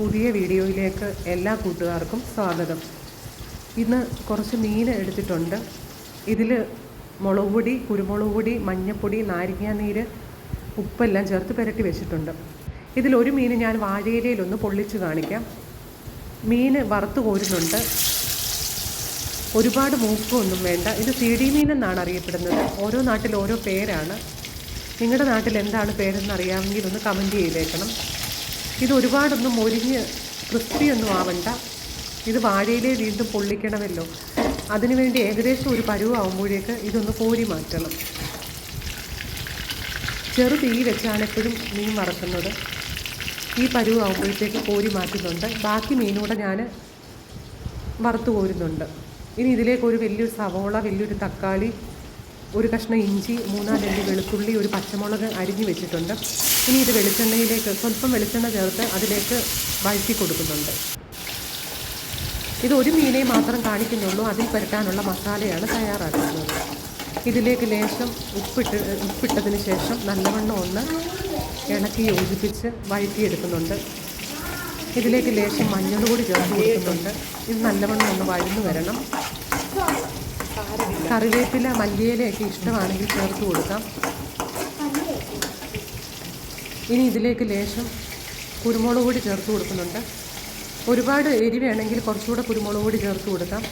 പുതിയ വീഡിയോയിലേക്ക് എല്ലാ കൂട്ടുകാർക്കും സ്വാഗതം. ഇന്ന് കുറച്ച് മീൻ എടുത്തിട്ടുണ്ട്. ഇതിൽ മുളക് പൊടി കുരുമുളക് പൊടി മഞ്ഞൾപ്പൊടി നാരങ്ങാനീര് ഉപ്പെല്ലാം ചേർത്ത് പുരട്ടി വെച്ചിട്ടുണ്ട്. ഇതിലൊരു മീൻ ഞാൻ വാഴയിലയിലൊന്ന് പൊള്ളിച്ച് കാണിക്കാം. മീൻ വറുത്ത് കോരുന്നുണ്ട്. ഒരുപാട് മൂക്കൊന്നും വേണ്ട. ഇത് സി ഡി മീൻ എന്നാണ് അറിയപ്പെടുന്നത്. ഓരോ നാട്ടിൽ ഓരോ പേരാണ്. നിങ്ങളുടെ നാട്ടിൽ എന്താണ് പേരെന്ന് അറിയാമെങ്കിൽ ഒന്ന് കമന്റ് ചെയ്തേക്കണം. ഇത് ഒരുപാടൊന്നും മൊരിഞ്ഞ് ക്രിസ്പി ഒന്നും ആവണ്ട. ഇത് വാഴയിലേ വീണ്ടും പൊള്ളിക്കണമല്ലോ. അതിനുവേണ്ടി ഏകദേശം ഒരു പരുവാകുമ്പോഴേക്ക് ഇതൊന്ന് കോരി മാറ്റണം. ചെറു തീ വെച്ചാണ് എപ്പോഴും മീൻ വറക്കുന്നത്. ഈ പരുവാകുമ്പോഴത്തേക്ക് കോരി മാറ്റുന്നുണ്ട്. ബാക്കി മീനൂടെ ഞാൻ വറുത്ത് കോരുന്നുണ്ട്. ഇനി ഇതിലേക്ക് ഒരു വലിയൊരു സവോള വലിയൊരു തക്കാളി ഒരു കഷ്ണം ഇഞ്ചി മൂന്നാലഞ്ച് വെളുത്തുള്ളി ഒരു പച്ചമുളക് അരിഞ്ഞു വെച്ചിട്ടുണ്ട്. ഇനി ഇത് വെളിച്ചെണ്ണയിലേക്ക് സ്വല്പം വെളിച്ചെണ്ണ ചേർത്ത് അതിലേക്ക് വഴറ്റി കൊടുക്കുന്നുണ്ട്. ഇത് ഒരു മീനെ മാത്രം കാണിക്കുന്നുള്ളൂ. അതിൽ പുരട്ടാനുള്ള മസാലയാണ് തയ്യാറാക്കുന്നത്. ഇതിലേക്ക് ലേശം ഉപ്പിട്ട് ഉപ്പിട്ടതിന് ശേഷം നല്ലവണ്ണം ഒന്ന് ഇളക്കി യോജിപ്പിച്ച് വഴറ്റിയെടുക്കുന്നുണ്ട്. ഇതിലേക്ക് ലേശം മഞ്ഞൾ കൂടി ചേർത്ത് കൊടുക്കുന്നുണ്ട്. ഇത് നല്ലവണ്ണം ഒന്ന് വഴന്നു വരണം. കറിവേപ്പില മല്ലിയിലയൊക്കെ ഇഷ്ടമാണെങ്കിൽ ചേർത്ത് കൊടുക്കാം. ഇനി ഇതിലേക്ക് ലേശം കുരുമുളക് പൊടി ചേർത്ത് കൊടുക്കുന്നുണ്ട്. ഒരുപാട് എരി വേണമെങ്കിൽ കുറച്ചുകൂടെ കുരുമുളക് പൊടി ചേർത്ത് കൊടുക്കാം.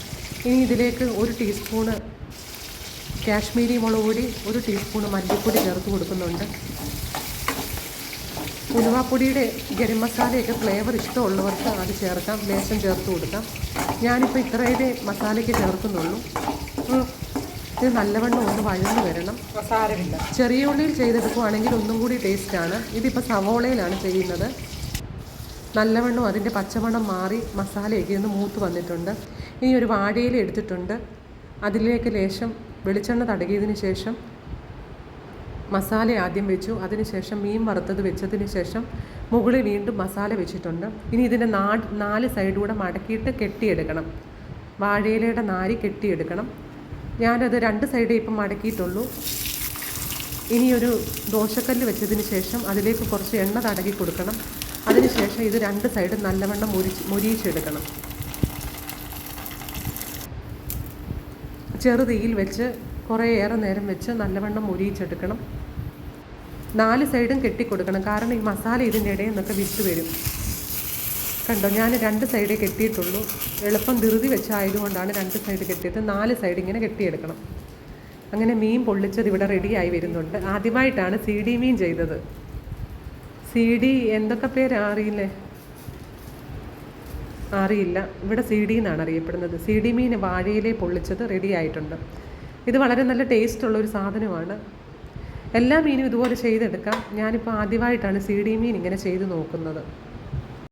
ഇനി ഇതിലേക്ക് ഒരു ടീസ്പൂണ് കാശ്മീരി മുളക് പൊടി ഒരു ടീസ്പൂണ് മല്ലിപ്പൊടി ചേർത്ത് കൊടുക്കുന്നുണ്ട്. ഉലുവാപ്പൊടിയുടെ ഗരം മസാലയൊക്കെ ഫ്ലേവർ ഇഷ്ടമുള്ളവർക്ക് അത് ചേർക്കാം. ലേശം ചേർത്ത് കൊടുക്കാം. ഞാനിപ്പോൾ ഇത്രയേ മസാലയ്ക്ക് ചേർക്കുന്നുള്ളൂ. ഇത് നല്ലവണ്ണം ഒന്ന് വഴന്നു വരണം. സാരമില്ല ചെറിയ ഉള്ളിയിൽ ചെയ്തെടുക്കുവാണെങ്കിൽ ഒന്നും കൂടി ടേസ്റ്റാണ് ഇതിപ്പോൾ സവോളയിലാണ് ചെയ്യുന്നത്. നല്ലവണ്ണം അതിന്റെ പച്ചമണം മാറി മസാലയൊക്കെ ഒന്ന് മൂത്ത് വന്നിട്ടുണ്ട്. ഇനി ഒരു വാഴയിൽ എടുത്തിട്ടുണ്ട്. അതിലേക്ക് ലേശം വെളിച്ചെണ്ണ തടകിയതിന് ശേഷം മസാല ആദ്യം വെച്ചു. അതിനുശേഷം മീൻ വറുത്തത് വെച്ചതിന് ശേഷം മുകളിൽ വീണ്ടും മസാല വെച്ചിട്ടുണ്ട്. ഇനി ഇതിന്റെ നാട് നാല് സൈഡൂടെ മടക്കിയിട്ട് കെട്ടിയെടുക്കണം. വാഴയിലയുടെ നാരി കെട്ടിയെടുക്കണം. ഞാനത് രണ്ട് സൈഡേ ഇപ്പം മടക്കിയിട്ടുള്ളൂ. ഇനിയൊരു ദോശക്കല്ല് വെച്ചതിന് ശേഷം അതിലേക്ക് കുറച്ച് എണ്ണ തടകി കൊടുക്കണം. അതിനുശേഷം ഇത് രണ്ട് സൈഡും നല്ലവണ്ണം മുരിച്ച് മുരിയിച്ചെടുക്കണം. ചെറുതീയിൽ വെച്ച് കുറേയേറെ നേരം വെച്ച് നല്ലവണ്ണം മുരിയിച്ചെടുക്കണം. നാല് സൈഡും കെട്ടിക്കൊടുക്കണം. കാരണം ഈ മസാല ഇതിന്റെ ഇടയിൽ നിന്നൊക്കെ വിട്ട് വരും. കണ്ടോ ഞാൻ രണ്ട് സൈഡേ കെട്ടിയിട്ടുള്ളൂ. എളുപ്പം ധൃതി വെച്ചായതുകൊണ്ടാണ് രണ്ട് സൈഡ് കെട്ടിയിട്ട് നാല് സൈഡ് ഇങ്ങനെ കെട്ടിയെടുക്കണം. അങ്ങനെ മീൻ പൊള്ളിച്ചത് ഇവിടെ റെഡിയായി വരുന്നുണ്ട്. ആദ്യമായിട്ടാണ് സി ഡി മീൻ ചെയ്തത്. സി ഡി എന്തൊക്കെ പേര് അറിയില്ലേ? അറിയില്ല. ഇവിടെ സി ഡി എന്നാണ് അറിയപ്പെടുന്നത്. സി ഡി മീൻ വാഴയിലെ പൊള്ളിച്ചത് റെഡി ആയിട്ടുണ്ട്. ഇത് വളരെ നല്ല ടേസ്റ്റ് ഉള്ള ഒരു സാധനമാണ്. എല്ലാ മീനും ഇതുപോലെ ചെയ്തെടുക്കാം. ഞാനിപ്പോൾ ആദ്യമായിട്ടാണ് സി ഡി മീൻ ഇങ്ങനെ ചെയ്ത് നോക്കുന്നത്.